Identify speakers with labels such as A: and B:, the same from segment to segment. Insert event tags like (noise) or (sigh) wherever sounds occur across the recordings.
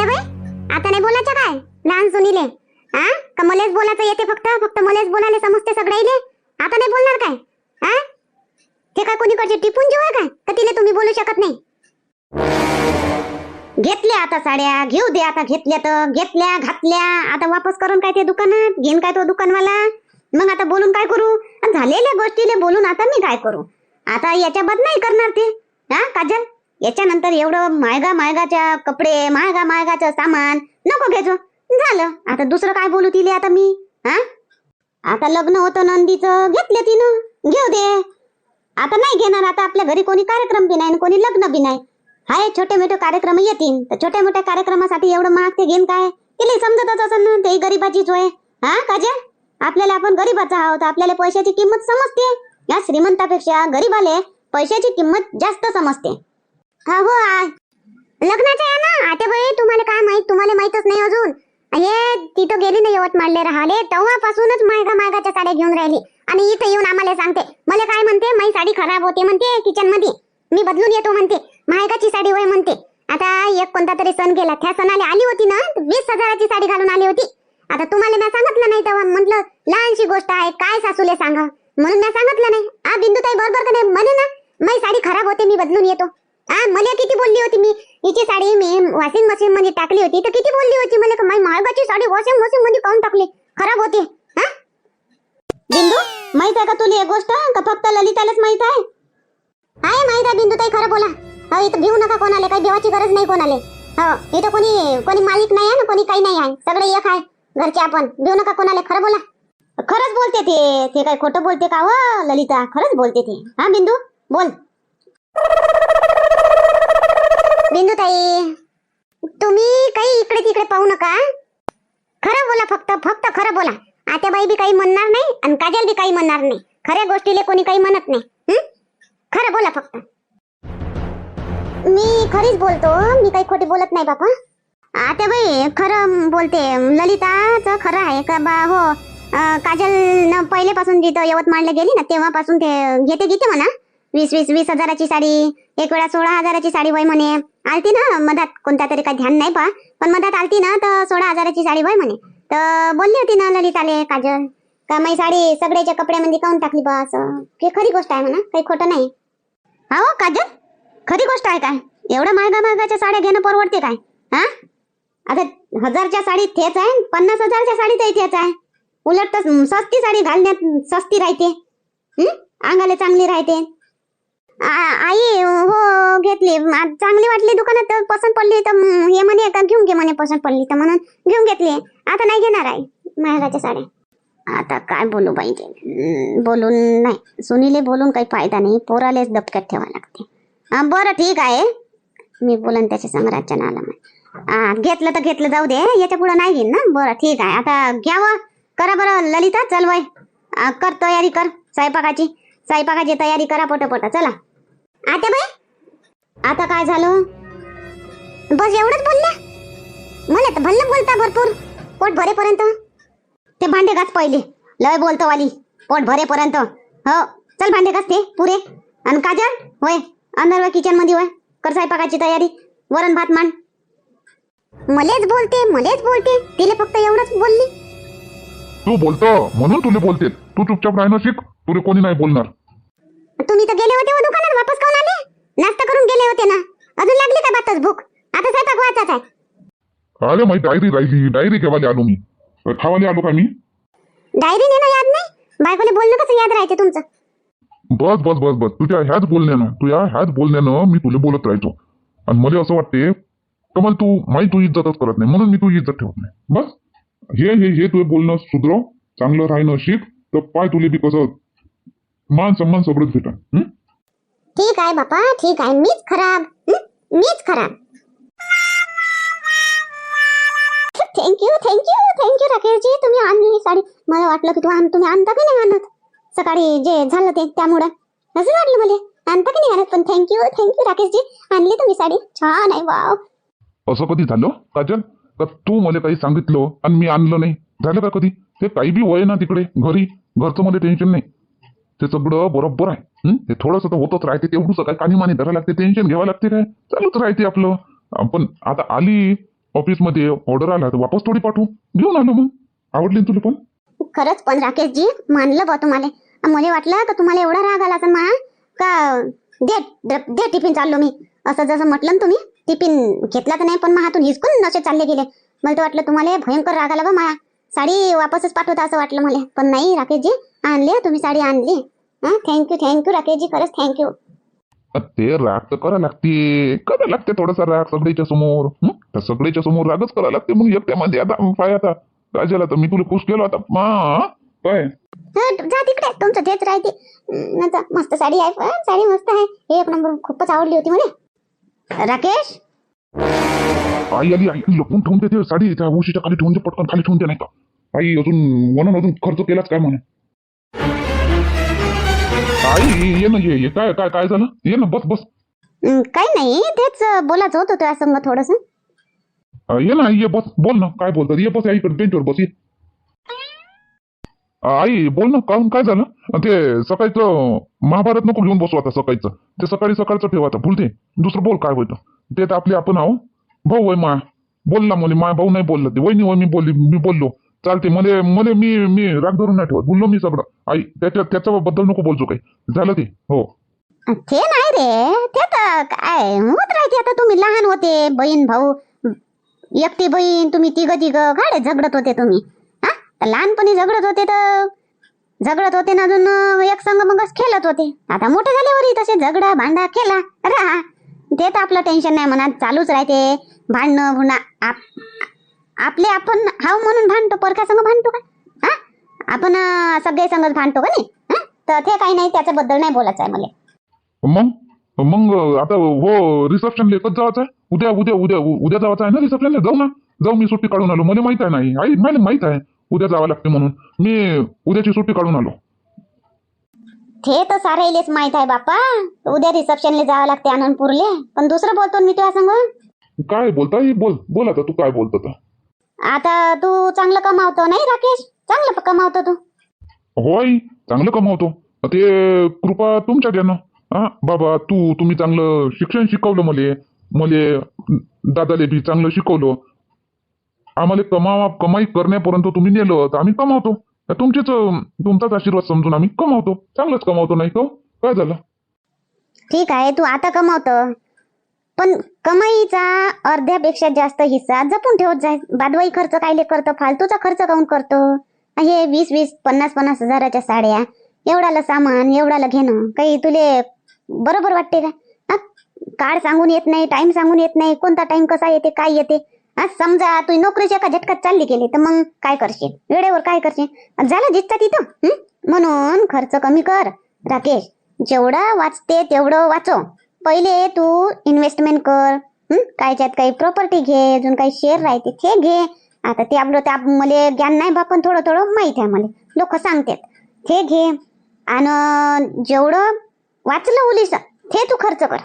A: आता बाई? आता नाही बोलायचं काय? लहान सुनीले. हा का मलेच बोलायचं येते फक्त? फक्त मलेच बोलायला समजते सगळ्याले आता नाही बोलणार काय? हा ते काय कोणीकडचे टिपून जीव काय? का तिले तुम्ही बोलू शकत नाही? घेतल्या आता साड्या घेऊ दे आता घेतल्या तर. घेतल्या घातल्या. आता वापस करून काय ते दुकानात? घेईन काय तो दुकानवाला? मग आता बोलून काय करू? झालेल्या गोष्टीले बोलून आता मी काय करू? आता याच्या बद नाही करणार ते. हा काजल? याच्यानंतर एवढं मायगा मायगाच्या कपडे मायगा मायगाचं सामान नको घ्यायचो झालं. आता दुसरं काय बोलू तिले आता मी? हा? आता लग्न होतं नंदीचं. घेतलं तिनं. घेऊ दे. आता नाही घेणार. आता आपल्या घरी कोणी कार्यक्रम बी नाही कोणी लग्न बी नाही. हाय छोटे मोठे कार्यक्रम येतील तर छोट्या मोठ्या कार्यक्रमासाठी एवढं महाग ते घेईन काय? तिला समजतच असेल ना ते गरीबाचीच होय हा काजे आपल्याला आपण गरीबाचा आहोत. आपल्याला पैशाची किंमत समजते. या श्रीमंतापेक्षा गरीबाले पैशाची किंमत जास्त समजते. हा हो. लग्नाचं आहे ना. आता बाई तुम्हाला काय माहीत? तुम्हाला माहितच नाही अजून. हे तिथं गेली ना यवतमाळले राहिले तेव्हापासूनच मायगा मायगाच्या साड्या घेऊन राहिली. आणि इथं येऊन आम्हाला सांगते. मला काय म्हणते? माझी साडी खराब होते म्हणते किचनमध्ये मी बदलून येतो म्हणते. मायगाची साडी होय म्हणते. आता एक कोणता तरी सण गेला. त्या सणाला आली होती ना वीस हजाराची साडी घालून आली होती. आता तुम्हाला मी सांगितलं नाही तेव्हा. म्हटलं लहानशी गोष्ट आहे. काय सासूले सांगा? म्हणून मी सांगितलं नाही. आ बिंदुताई बरोबर का नाही? म्हणे ना माझी साडी खराब होते मी बदलून येतो. हा मला किती बोलली होती मी? हिची साडी मी वॉशिंग मशीन मध्ये टाकली होती तर किती बोलली होती मला? का माझी महागाची साडी वॉशिंग मशीन मध्ये काऊन टाकली? खराब होते हा? बिंदू माहीत आहे का तुला एक गोष्ट? का फक्त ललितालाच माहीत आहे? आहे माहीत आहे बिंदू ताई खरं बोला. हो इथं घेऊ नका कोणाला काही देवाची गरज नाही कोणाला. हो इथं कोणी कोणी मालिक नाही आहे ना कोणी काही नाही आहे. सगळे एक आहे घरचे आपण. घेऊ नका कोणाला खरं बोला. खरंच बोलते ते. ते काय खोटं बोलते का हो ललिता? खरंच बोलते ते. हा बिंदू बोल. बिंदू ताई तुम्ही काही इकडे तिकडे पाहू नका. खरं बोला फक्त फक्त खरं बोला. आत्याबाई बी काही म्हणणार नाही आणि काजल बी काही म्हणणार नाही. खऱ्या गोष्टीला कोणी काही म्हणत नाही. खरं बोला फक्त. मी खरीच बोलतो मी काही खोटी बोलत नाही बापा. आत्याबाई खरं बोलते. ललिताचं खरं आहे का बा हो. काजल न पहिलेपासून जिथं यवतमाळला गेली ना तेव्हापासून ते घेते घेते म्हणा. वीस वीस वीस हजाराची साडी एक वेळा सोळा हजाराची साडी वय म्हणे. आलती ना मधात कोणत्या तरी काही ध्यान नाही पा पण मधात आलती ना तर सोळा हजाराची साडी वय म्हणे. तर बोलली होती ना ललिताले काजल का माई साडी सगळ्याच्या कपड्यामध्ये काऊन टाकली बा असं? हे खरी गोष्ट आहे म्हणा काही खोटं नाही. हा हो काजल? खरी गोष्ट आहे काय? एवढ्या महागा महागाच्या साड्या घेणं परवडते काय? हा? आता हजारच्या साडीत तेच आहे पन्नास हजारच्या साडीतही तेच आहे. उलट तर सस्ती साडी घालण्यात सस्ती राहते. अंगाला चांगली राहते. आई हो घेतली. चांगली वाटली दुकानात तर पसंत पडली तर हे म्हणे का घेऊन घे म्हणे पसंत पडली तर म्हणून घेऊन घेतली. आता नाही घेणार आहे महागाच्या साड्या. आता काय बोलू पाहिजे बोलून नाही. सुनीले बोलून काही फायदा नाही पोरालेच दबक्यात ठेवा लागते. हा बरं ठीक आहे. मी बोलन त्याच्या संग राज्यानं आला मग घेतलं तर घेतलं जाऊ दे. याच्या पुढं नाही घेईन ना? बरं ठीक आहे. आता घ्यावं. करा बरं ललिता चल वय. कर तयारी कर. स्वयंपाकाची. स्वयंपाकाची तयारी करा पटपट. चला. आता बाई? आता काय झालं? बस एवढंच बोलल्या? मला तर भल्ल बोलता भरपूर. पोट भरेपर्यंत. ते भांडे घास पहिले. लय बोलतो वाली पोट भरेपर्यंत. हो चल भांडे घास ते पुरे. आणि काजल होय. अंदर किचनमध्ये होय. कर स्वयंपाकाची तयारी. वरण भात मान मलेच बोलते मलेच बोलते. तिले फक्त एवढंच बोलली.
B: तू बोलतो म्हणून तुला बोलते. तू चुपचाप राहणं शिक. तुला कोणी नाही बोलणार.
A: तुम्ही तर गेले होते व दुकानात वापस काऊन आले? नाश्ता करून गेले होते ना. अजून लागली का बातच भूक? आता स्वयंपाक वाचाच आहे.
B: अरे माझी डायरी राहिली. डायरी घेवाले आलो मी. खावाले आलो का मी?
A: डायरी नेणं याद नाही? बायकोले बोलणं कसं याद राहायचं तुमचं?
B: बस बस बस बस. तुझ्या ह्याच बोलण्यानं तुझ्या ह्याच बोलण्यानं मी तुला बोलत राहायचो. आणि मला असं वाटते का मला तू माही तू इज्जतच करत नाही. म्हणून मी तुझी इज्जत ठेवत नाही. बस. हे हे हे तुझं बोलणं सुधरव चांगलं राहणं शिक. तर पाय तुले बी कसं मान सन्मान भेटन. हं?
A: ठीक आहे बापा ठीक आहे. मीच खराब. हं? मीच खराब. Thank you thank you thank you Rakeshji. तुम्ही आणली साडी. मला वाटलं की तू आण तुम्ही आणता की नाही आणत? सकाळी जे झालं ते त्यामुळं. असं वाटलं मला. आणता की नाही आणत? पण थँक्यू थँक्यू राकेशजी. आणली तुम्ही साडी. छान आहे वाव
B: असं कधी झालं? काजल का तू मला काही सांगितलं आणि मी आणलं नाही? झालं का कधी? ते काही बी वय ना तिकडे. घरी. घरचं मला टेन्शन नाही. ते सगळं बरोबर आहे. हं? ते थोडंसं तर होतच राहते तेवढंच काय कानी मानी धरायला लागते टेन्शन घ्यावं लागते काय? चालूच राहते आपलं. आपण आता आली ऑफिसमध्ये ऑर्डर आला तर वापस थोडी पाठवू. घेऊन आलो मग. आवडली तुला पण?
A: खरंच पण राकेशजी मानलं बा तुम्हाला. मला वाटलं का तुम्हाला एवढा राग आला तर मा का दे दे टिफिन चाललो मी. असं जसं म्हटलं ना तुम्ही टिफिन घेतला तर नाही पण मग हातून हिसकून नसे चालले गेले. मला तर वाटलं तुम्हाला भयंकर राग आला बा माया साडी वापसच पाठवता असं वाटलं मला. पण नाही राकेशजी आणली तुम्ही साडी आणली. हा थँक्यू थँक्यू राकेशजी खरंच थँक्यू
B: ते राग तर करा लागते. करा लागते थोडासा राग सगळ्याच्या समोर. हं? त्या सगळ्याच्या समोर रागच करा लागते. मग एकट्यामध्ये आता पाय आता. झालं आता मी तुला खुश केलो आता. मा काय
A: हं, जा तिकडे. तुमचं तेच राहते. हं, आता मस्त साडी आहे. पण साडी मस्त आहे. एक नंबर खूपच आवडली होती मला राकेश?
B: आई आली आई लपून ठेवून देते साडी. त्या उशीच्या खाली ठेवून दे पटकन खाली ठेवून दे नाही का? आई अजून म्हणून अजून खर्च केलाच काय म्हणे? आई ये ना ये ये काय काय काय झालं? ये ना बस बस.
A: काही नाही तेच अं, बोलायचं होतं तुझ्या संग थोडस.
B: अ, ये ना ये बस बोल ना काय बोलतात ये बस आईकडे बेंचवर बस ये. अ, आई बोल ना काहून काय झालं? अ, ते सकाळचं महाभारत नको घेऊन बसू आता सकाळचं. ते सकाळी सकाळचं ठेव आता भुलते दुसरं बोल काय होतं. ते तर आपले आपण आहो. भाऊ वय मा. बोलला मुली मा भाऊ नाही बोलला ते. वहिनी वय मी बोलली मी बोललो. चालते. मले मले मी मी राग धरून नाही ठेवत. बोललो मी सगळं. आई त्याच्या त्याच्याबद्दल नको बोलतो काही. झालं ते. हो.
A: ते नाही रे. ते तर काय होत राहते आता. तुम्ही लहान होते बहीण भाऊ. एकटी बहीण तुम्ही तिघ तिघ. गाडे झगडत होते तुम्ही. हा? तर लहानपणी झगडत होते तर झगडत होते ना अजून एक संघ मगच खेळत होते. आता मोठे झाल्यावरही तसे झगडा भांडा खेळा. राहा. ते तर आपलं टेन्शन नाही म्हणा. चालूच राहते. भांडणं भुणा आप आपले आपण हाव म्हणून भांडतो परक्या संग भांडतो का? हा? आपण सगळे संगच भांडतो का नाही? तर ते काही नाही त्याच्याबद्दल नाही बोलायचं आहे मला.
B: मग? मग आता हो रिसेप्शनला एकच जायचं आहे? उद्या उद्या उद्या उद्या जायचं आहे ना रिसेप्शनला जाऊ ना. जाऊ मी सुट्टी काढून आलो. मला माहीत आहे नाही आई मला माहीत आहे. उद्या जावं लागते म्हणून. मी उद्याची सुट्टी काढून आलो.
A: ते तर सारायलेच माहीत आहे बापा उद्या रिसेप्शनला जावं लागते आनंदपूरले. पण दुसरं बोलतो मी तुझ्या संग
B: काय बोलता बोल बोल आता तू काय बोलतो
A: आता तू चांगलं कमावतो नाही राकेश? चांगलं कमावतो तू.
B: हो आई चांगलं कमावतो. ते कृपा तुमच्यात आहे ना. हा बाबा तू तुम्ही चांगलं शिक्षण शिकवलं मले. मले दादाले बी चांगलं शिकवलं. आम्हाला कमावा कमाई करण्यापर्यंत तुम्ही नेलं तर आम्ही कमावतो. तुमचेच तुमचाच आशीर्वाद समजून आम्ही कमावतो. चांगलंच कमावतो नाही का काय झालं?
A: ठीक आहे तू आता कमावतो. पण कमाईचा अर्ध्यापेक्षा जास्त हिस्सा जपून ठेवत जाय. बादवाई खर्च कायले करतो? फालतूचा खर्च काऊन करतो? हे वीस वीस पन्नास पन्नास हजाराच्या साड्या एवढाला सामान एवढाला घेणं काही तुले बरोबर वाटते का? काळ सांगून येत नाही टाइम सांगून येत नाही. कोणता टाइम कसा येते काय येते? आज समजा तू नोकरीच्या एका झटकात चालली गेली तर मग काय करशील? वेळेवर काय करशील? झालं जिथं तिथं म्हणून खर्च कमी कर. राकेश जेवढं वाचते तेवढं वाचव पहिले तू इन्व्हेस्टमेंट कर हं? कायच्यात काही प्रॉपर्टी घे अजून काही शेअर राहते ते घे. आता ते आपलं त्या मला ज्ञान नाही बा पण थोडं थोडं माहीत आहे मला. लोक सांगतात ते घे आणि जेवढं वाचलं उलीस ते तू खर्च कर.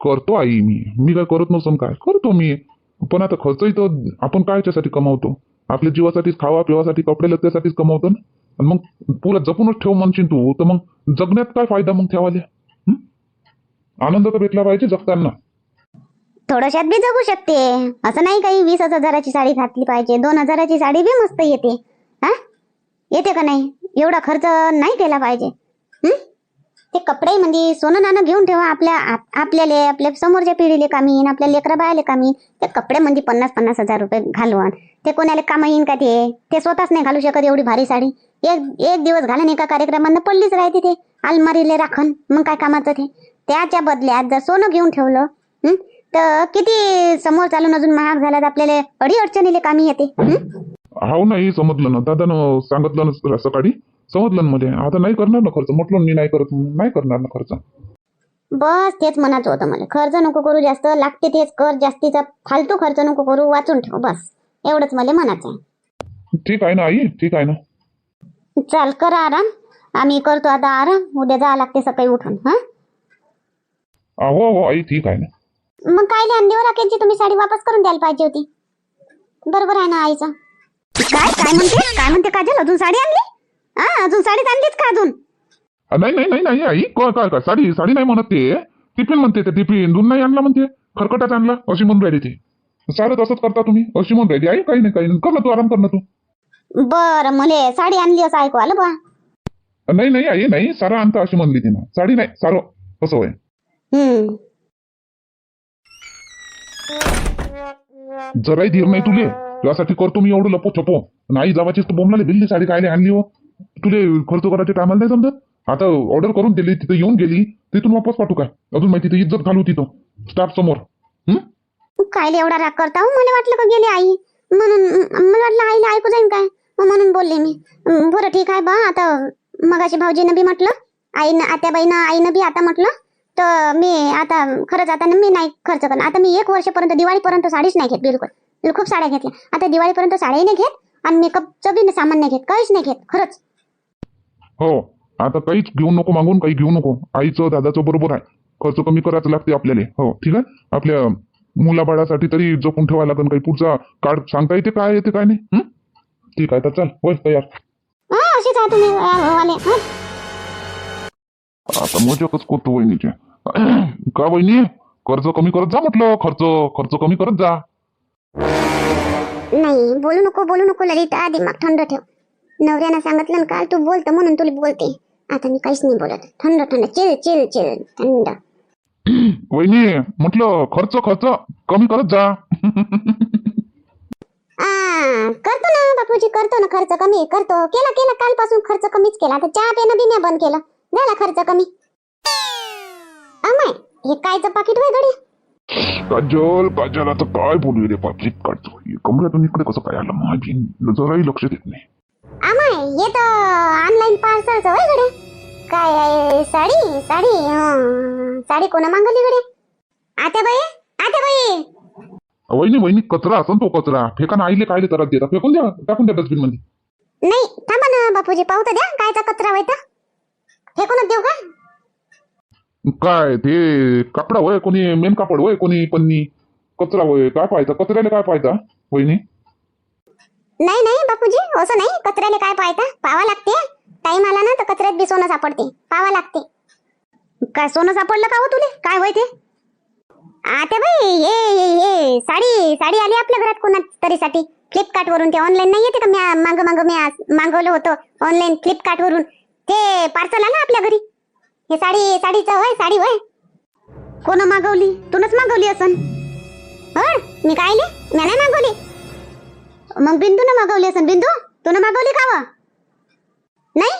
B: करतो आई मी. मी काय करत नसून काय करतो मी? पण आता खर्चही तर आपण काय याच्यासाठी कमावतो? आपल्या जीवासाठीच खावा पिवासाठी कपडे लत्यासाठीच कमावतो ना? मग पुरा जपूनच ठेव म्हणशील तू तर मग जगण्यात काय फायदा मग ठेवाले आनंद तर भेटला पाहिजे जगताना.
A: थोडशात बी जगू शकते. असं नाही काही वीस हजाराची साडी घातली पाहिजे दोन हजाराची साडी बी मस्त येते. हा? येते का नाही? एवढा खर्च नाही केला पाहिजे. ते कपडे म्हणजे सोनं नाणं घेऊन ठेवा आपल्या आपल्याले आपल्या समोरच्या पिढीले कामी येईन आपल्या लेकरा बायाले कामी. येईन. ते कपडे म्हणजे पन्नास पन्नास हजार रुपये घालवण ते कोणाला कामा येईन का ते? ते स्वतःच नाही घालू शकत एवढी भारी साडी. एक एक दिवस घालून एका कार्यक्रमांना पडलीच राहते ते. अलमारीले राखण. मग काय कामाचं ते? त्याच्या बदल्यात जर सोनं घेऊन ठेवलं तर किती समोर चालून अजून महाग झाला आपल्याला अडी अडचणीले कामी येते हं?
B: हाव नाही समजलं ना. दादानं सांगितलं ना सकाळी? समजलं मध्ये आता नाही करणार ना खर्च? म्हटलं मी नाही करत. नाही करणार ना खर्च.
A: बस तेच म्हणायचं होतं मला. खर्च नको करू जास्त लागते तेच कर जास्तीचा फालतू खर्च नको करू वाचून ठेव बस. एवढंच मला म्हणायचं
B: ठीक आहे ना आई ठीक आहे ना.
A: चाल करा आराम. आम्ही करतो आता आराम. उद्या जावं लागते सकाळी उठून हा?
B: हो हो आई ठीक आहे ना.
A: मग काय ध्यान देऊ तुम्ही साडी वापस करून द्यायला पाहिजे होती. बरोबर आहे ना आईचं? काय काय म्हणते? काय म्हणते काजल? अजून साडी आणली? हा अजून साडीच आणलीच का अजून?
B: अ, नाही नाही नाही नाही आई काय काय काय साडी साडी नाही म्हणत ते. टिफिन म्हणते ते टिफिन. दूध नाही आणला म्हणते. खरकटाच आणला अशी म्हणून राहिली ती. सारं तसंच करता तुम्ही अशी म्हणून राहिली आई काही नाही काही नाही. कर ना तू आराम कर ना तू.
A: बरं मले साडी आणली असं ऐकू आलं बा.
B: नाही नाही आई नाही. सारं आणता अशी म्हणली तिनं. साडी नाही सारं कसं होय.
A: हम्म.
B: जराही धीर नाही तुले. तुझ्यासाठी करतो मी एवढं लपो छपो. नाही जावाचीच तर बोंबलाले भिल्ली साडी कायले आणली हो. तुले खर्च करायचे टायमाला नाही समजत आता ऑर्डर करून दिली तिथं येऊन गेली तिथून वापस पाठवू काय अजून माहिती तिथं इज्जत घालू तिथं. स्टाफ समोर. हं?
A: कायले एवढा राग करता हो? मला वाटलं का गेली आई. म्हणून मला वाटलं आईला ऐकू जाईन काय? मग म्हणून बोलले मी. बरं ठीक आहे बा आता मगाशी भाऊजीनं बी म्हटलं आईनं आत्याबाईनं आईनं बी आता म्हटलं. तर मी आता खरंच आता मी नाही खर्च करणार. आता मी एक वर्षापर्यंत दिवाळीपर्यंत साडीच नाही घेत बिलकुल. खूप साड्या घेतल्या. आता दिवाळीपर्यंत साड्याही नाही घेत आणि मेकअपचं बी सामान नाही घेत काहीच नाही घेत खरंच.
B: हो आता काहीच घेऊ नको मागून काही घेऊ नको. आईचं दादाचं बरोबर आहे. खर्च कमी करायचं लागते आपल्याला. हो ठीक आहे? आपल्या मुलाबाळासाठी तरी जपून ठेवायला लागेल. काही पुढचा कार्ड सांगता येते काय येते काय नाही? ठीक आहे तर चल होय तयार.
A: अशीच आहे तुम्ही अं, वाले?
B: आता मजाकच करतो वहिनीचे. (clears throat) का वहिनी? कर्ज कमी करत जा म्हटलं. खर्च खर्च कमी करत जा.
A: नाही बोलू नको बोलू नको ललिता. दिमाग थंड ठेव. नवऱ्यानं सांगितलं ना काल तू बोलतो म्हणून तुला बोलते. आता मी काहीच नाही बोलत. थंड थंड. Chill chill chill. थंड. (clears throat)
B: वहिनी म्हटलं खर्च खर्च कमी करत जा. (laughs)
A: आ, करतो ना बापूजी करतो ना खर्च कमी. करतो. केला केला. कालपासून खर्च कमीच केला. आता चहा पिणं बी मी बंद केलं. झाला खर्च कमी. अमाय हे कायचं पाकिट वय गडी
B: काजल काजल आता काय बोलू रे पापलीत काढतो कमऱ्यातून इकडे कसं काय आलं? माझी जराही लक्ष देत नाही.
A: अमाय हे तर ऑनलाईन पार्सलचं वय गडे काय आहे साडी? साडी हं, साडी कोणा मागवली गडे आत्या बाई आत्या बाई!
B: वहिनी वहिनी कचरा असन तो कचरा. फेकाना आईले कायले त्रास देता फेकून द्या टाकून द्या डस्टबिनमध्ये.
A: नाही थांबा ना बापूजी पाहू तर द्या. कायचा कचरा व्हायचा फेकूनच देऊ का?
B: काय ते कापडा होय कोणी? मेन कापड होय कोणी पन्नी? कचरा होय. काय पाहायचा कचऱ्याला काय पाहायचा वहिनी?
A: नाही नाही बापूजी असं नाही. कचऱ्याला काय पाहायचं पावा लागते. टाइम आला ना तर कचऱ्यात बी सोनं सापडते. पावा लागते. काय सोनं सापडलं का हो तुले? काय होय ते? आता बाई हे हे हे साडी साडी आली आपल्या घरात कोणा तरीसाठी? फ्लिपकार्ट वरून ते ऑनलाईन नाही येते का? मी माग माग मी मागवलं होतं ऑनलाईन फ्लिपकार्ट वरून ते पार्सल आलं आपल्या घरी. हे साडी साडीचं होय साडी होय. कोण मागवली? तूनच मागवली असन. हो? मी काय मी नाही मागवली. मग बिंदू न मागवली असन. बिंदू तू न मागवली का व? नाही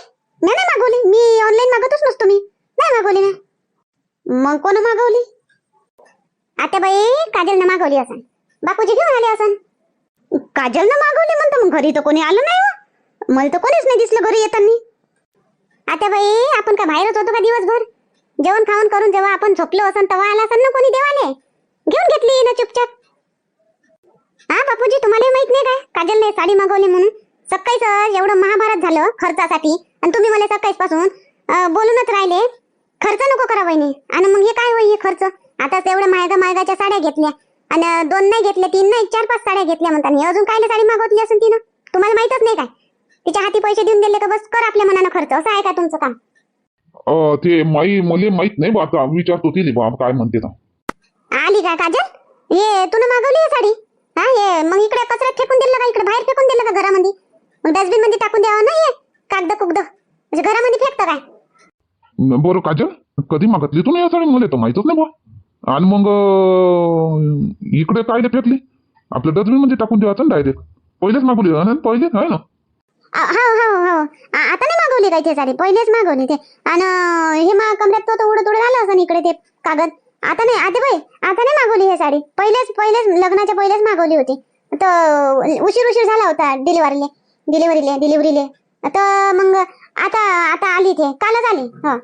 A: मी नाही मागवली. मी ऑनलाईन मागवतच नसतो मी. नाही मागवली ना मग कोण मागवली? आता बाई काजल मागवली असन. बापूजी घेऊन आले असन. काजल मागवली म्हणतो मग घरी तर कोणी आलं नाही मला तर कोणीच नाही दिसलं घरी येताना. आता बाई आपण का बाहेरच होतो का दिवसभर? जेवण खाऊन करून जेव्हा आपण झोपलो असन तेव्हा आला असन ना कोणी देवाले? घेऊन घेतली ना चुपचाप. हा बापूजी तुम्हाला माहीत नाही काय काजलने साडी मागवली म्हणून. सकाळीच एवढं महाभारत झालं खर्चासाठी. आणि तुम्ही मला सकाळीच पासून बोलूनच राहिले. खर्च नको करा वहिनी. आणि मग हे काय होई हे खर्च? आता एवढ्या मायगा मायगाच्या साड्या घेतल्या. आणि दोन नाही घेतल्या तीन नाही चार पाच साड्या घेतल्या म्हणतात अजून काय साडी मागवली असेल तिनं? तुम्हाला माहितच नाही काय? तिच्या हाती पैसे देऊन दिले का बस कर आपल्या मनानं खर्च. असं आहे का तुमचं काम?
B: अं, ते माई मले माहीत नाही बा आता. विचारतो तिले बा काय म्हणते तर
A: आली का काजल? ये तू मागवली आहे साडी? हा हे मग इकडे कचऱ्यात फेकून दिलं का? इकडे बाहेर फेकून दिलं का घरामध्ये? मग डस्टबिनमध्ये टाकून द्यावं ना हे? कागद कुगद. म्हणजे घरामध्ये फेकतं काय?
B: न- बरं काजल कधी मागितली तू नाही या साडी? मला तर माहितच नाही बा. आणि मग अं, इकडे काय फेकली? आपल्या डस्टबिनमध्ये टाकून द्यायचं डायरेक्ट पहिलेच मागवली. पहिले आहे ना?
A: हो हो हो. आता नाही मागवली काय ते साडी? पहिलेच मागवली ते. आणि हे मा कमऱ्यात तो तो उडत उडत आलं असं इकडे ते कागद. आता नाही आता बाई आता नाही मागवली हे साडी. पहिलेच पहिलेच लग्नाच्या पहिलेच मागवली होती. तर उशीर उशीर झाला होता डिलिव्हरीले. डिलिव्हरीले डिलिव्हरीले. तर मग आता आता आली ते. कालच आली. हो.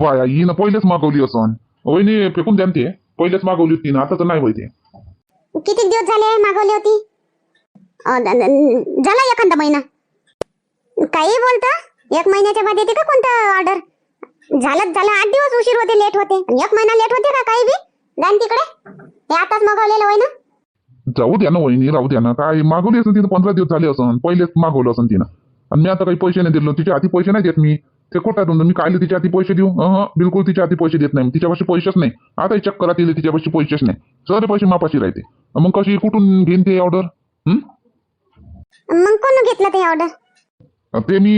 B: पाया हिनं पहिलेच मागवली असं वहिनी फेकून द्या ते. पहिलेच मागवली होती ना आता तर नाही होते
A: किती दिवस झाले मागवली होती? झाला एखादा महिना? काही बोलता? एक महिन्याच्या बाद येते का कोणतं ऑर्डर झालं झालं आठ दिवस उशीर होते लेट होते. आणि एक महिना लेट होते का काही बी? जाण तिकडे. हे आताच मागवलेलं होय ना
B: जाऊ द्या ना वहिनी राहू द्या ना. काय मागवली असेल तिथं पंधरा दिवस झाले असं पहिलेच मागवलं असं तिनं. आणि मी आता काही पैसे नाही दिलो. तिच्या हाती पैसे नाही देत मी. ते कोटातून मी कायले तिच्या हाती पैसे देऊ? अहं, बिलकुल तिच्या हाती पैसे देत नाही. तिच्यापाशी पैसेच नाही. आता चेक करा तिला तिच्यापाशी पैसेच नाही. सगळे पैसे मापाशी राहते. मग कशी कुठून घेईन ते ऑर्डर
A: मग कोण घेतलं ते ऑर्डर
B: ते मी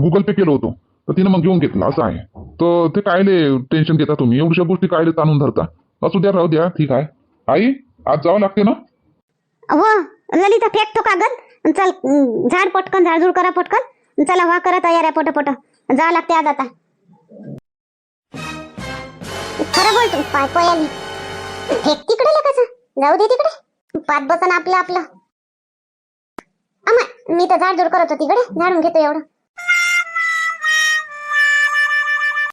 B: गुगल पे केलं होतं. तर तिनं मग घेऊन घेतलं असं आहे. तर ते कायले टेन्शन घेता तुम्ही? एवढ्या गोष्टी कायले ताणून धरता? असू द्या राहू द्या ठीक आहे. आई आज जावं लागते ना?
A: हो ललिता फेकतो कागद चल झाड पटकन झाडझूड करा पटकन. चला वा करा तयार आहे पटपट. जावं लागते आज आता. खरं बोल तू पाय पाय आली. फेक तिकडे कसं जाऊ दे तिकडे. पाच बसन आपलं आपलं. अमाय मी तर झाडझूड करत होती तिकडे झाडून घेतो एवढं.